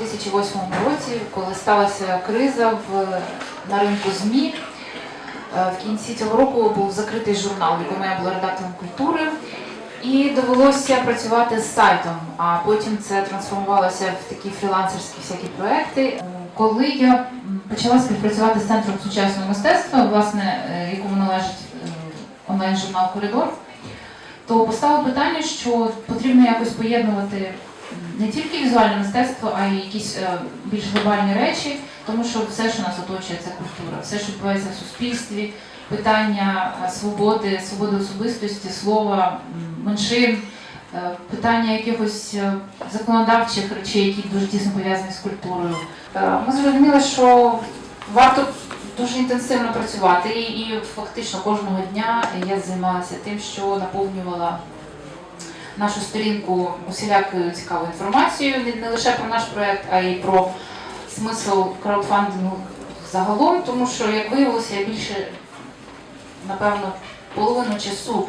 2008 році, коли сталася криза в, на ринку ЗМІ. Е, В кінці цього року був закритий журнал, в якому я була редактором культури, і довелося працювати з сайтом. А потім це трансформувалося в такі фрілансерські всякі проекти. Е, Коли я почала співпрацювати з центром сучасного мистецтва, власне, е, якому належить онлайн-журнал Коридор, то поставила питання, що потрібно якось поєднувати не тільки візуальне мистецтво, а й якісь е, більш глобальні речі, тому що все, що нас оточує, це культура, все, що відбувається в суспільстві, питання е, свободи, свободи особистості, слова, меншин, е, питання якихось законодавчих речей, які дуже тісно пов'язані з культурою. Ми зрозуміли, що варто дуже інтенсивно працювати, і, і фактично кожного дня я займалася тим, що наповнювала нашу сторінку усілякою цікавою інформацією, не, лише про наш проект, а й про смисл краудфандингу загалом, тому що, як виявилося, я більше, напевно, половину часу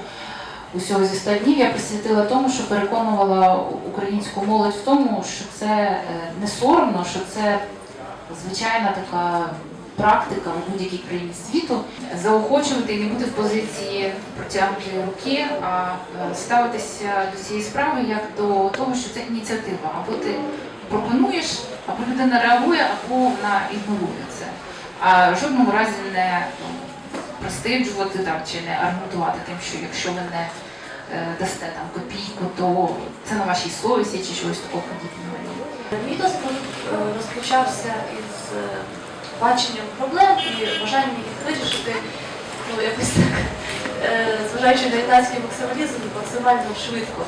усього зі 100 днів я присвятила тому, що переконувала українську молодь в тому, що це е, не соромно, що це звичайна така практика в будь-якій країні світу заохочувати і не бути в позиції протягнутої руки, а е, ставитися до цієї справи як до того, що це ініціатива. Або ти пропонуєш, або людина реагує, або вона ігнорує це. А в жодному разі не пристиджувати там чи не аргументувати тим, що якщо ви не е, дасте там копійку, то це на вашій совісті чи щось такого подібного. Мій досвід е, розпочався із баченням проблем і бажанням їх вирішити, ну якось так, е, зважаючи на юнацький максималізм, максимально швидко.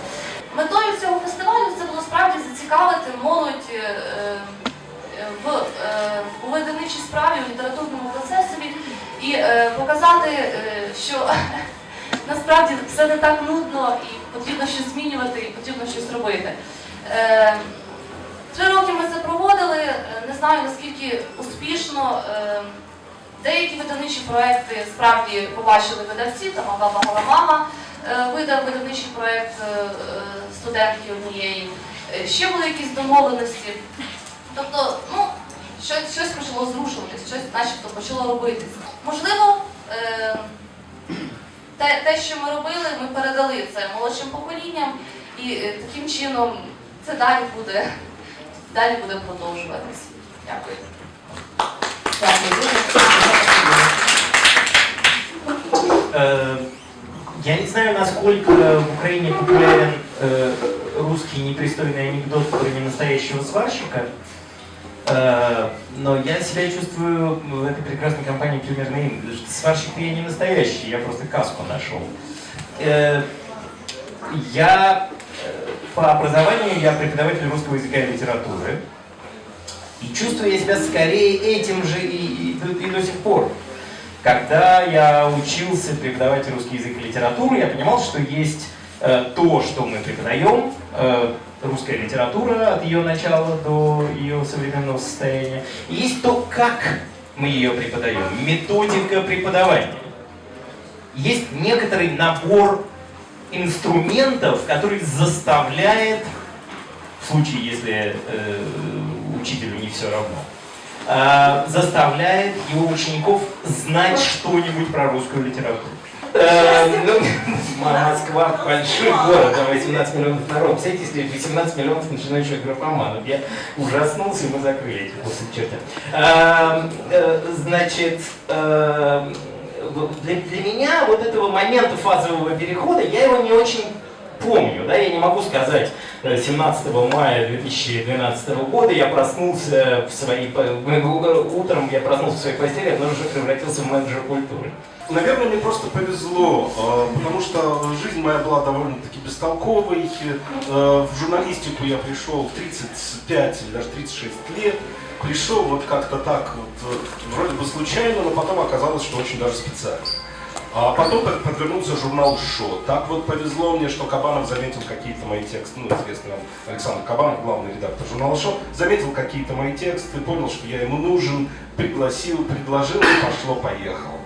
Метою цього фестивалю це було справді зацікавити молодь е, е, в видавничій справі, у літературному процесові і показати, що насправді все не так нудно і потрібно щось змінювати, і потрібно щось робити. Три роки ми це проводили. Знаю наскільки успішно. Е, Деякі видавничі проекти справді побачили видавці, там Агава Галамама е, видав видавничий проект е, е, студентки однієї. Е, Ще були якісь домовленості. Тобто, ну, щось, щось почало зрушуватись, щось начебто почало робитись. Можливо, е, те, те, що ми робили, ми передали це молодшим поколінням, і е, таким чином це далі буде, далі буде продовжуватись. Э, Я не знаю, насколько в Украине популярен э, русский непристойный анекдот про ненастоящего сварщика, Э, но я себя чувствую в этой прекрасной компании примерно им. потому что Сварщик я не настоящий, я просто каску нашел. Я по образованию я преподаватель русского языка и литературы. И чувствую я себя скорее этим же и, и и до сих пор. Когда я учился преподавать русский язык и литературу, я понимал, что есть э, то, что мы преподаем, э, русская литература от ее начала до ее современного состояния, и есть то, как мы ее преподаем, методика преподавания. Есть некоторый набор инструментов, который заставляет, в случае, если э, учителю не все равно, э, заставляет его учеников знать что-нибудь про русскую литературу. Э, ну, Москва большой город, там 18 миллионов народу. Представляете, если 18 миллионов начинающих графоманов. Я ужаснулся, и мы закрыли эти после черта. Э, э, Значит, э, для, для меня вот этого момента фазового перехода, я его не очень помню, да, я не могу сказать, э, 17 мая 2012 года я проснулся в своей, утром я проснулся в своей постели, я уже превратился в менеджер культуры. Наверное, мне просто повезло, э, потому что жизнь моя была довольно-таки бестолковой. Э, В журналистику я пришел в 35 или даже 36 лет. Пришел вот как-то так, вот, э, вроде бы случайно, но потом оказалось, что очень даже специально. А потом под- подвернулся журнал «Шо». Так вот повезло мне, что Кабанов заметил какие-то мои тексты, ну, известный вам Александр Кабанов, главный редактор журнала «Шо», заметил какие-то мои тексты, понял, что я ему нужен, пригласил, предложил, и пошло-поехало.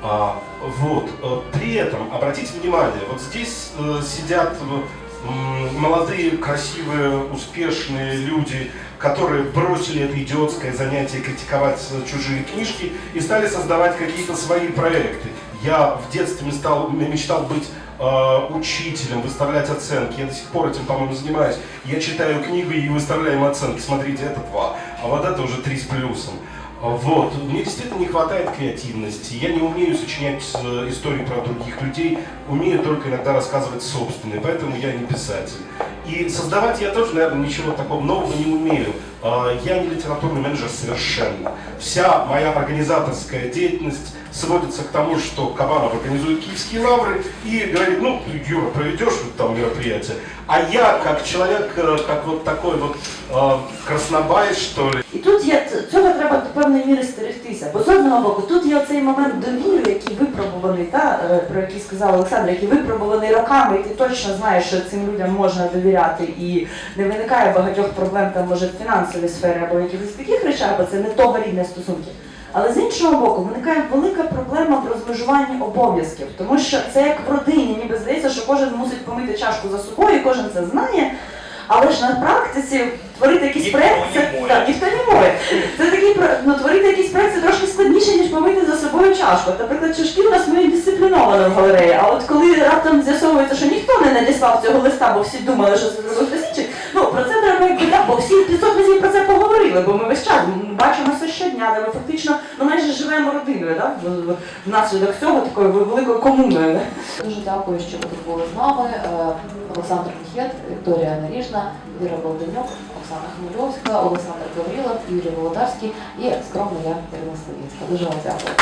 А, вот. э, При этом, обратите внимание, вот здесь э, сидят э, молодые, красивые, успешные люди, которые бросили это идиотское занятие критиковать э, чужие книжки и стали создавать какие-то свои проекты. Я в детстве мечтал, мечтал быть э, учителем, выставлять оценки. Я до сих пор этим, по-моему, занимаюсь. Я читаю книгу и выставляю им оценки. Смотрите, это два, а вот это уже три с плюсом. Вот. Мне действительно не хватает креативности. Я не умею сочинять э, истории про других людей, умею только иногда рассказывать собственные, поэтому я не писатель. И создавать я тоже, наверное, ничего такого нового не умею. А, Я не литературный менеджер совершенно. Вся моя организаторская деятельность сводится к тому, что Кабанов организует киевские лавры и говорит, ну, Юра, проведешь вот там мероприятие. А я, как человек, э, как вот такой вот э, краснобай, что ли, І тут є цього треба до певної міри стерегтися. Бо з одного боку, тут є цей момент довіри, який випробуваний, та е, про який сказав Олександр, який випробуваний роками, і ти точно знаєш, що цим людям можна довіряти, і не виникає багатьох проблем там може в фінансовій сфері або в якихось таких речах, бо це не того рівня стосунки. Але з іншого боку, виникає велика проблема в розмежуванні обов'язків, тому що це як в родині, ніби здається, що кожен мусить помити чашку за собою, кожен це знає. Але ж на практиці творити якийсь не це так, ніхто не моє. Це такий ну, творити якийсь проект це трошки складніше, ніж помити за собою чашку. Наприклад, чашки у нас ми дисципліновано в галереї. А от коли раптом з'ясовується, що ніхто не надіслав цього листа, бо всі думали, що це зробив хтось інший, ну про це треба якби так, бо всі 500 разів про це поговорили, бо ми весь час м, бачимося щодня, де ми фактично ну майже живемо родиною, да? внаслідок цього такою великою комуною. Дуже дякую, що ви тут були з нами. Е, Олександр Міхет, Вікторія Наріжна, Віра Болденюк, Оксана Хмельовська, Олександр Гаврілов, Юрій Володарський і скромно я Ірина Славінська. Дуже вам дякую.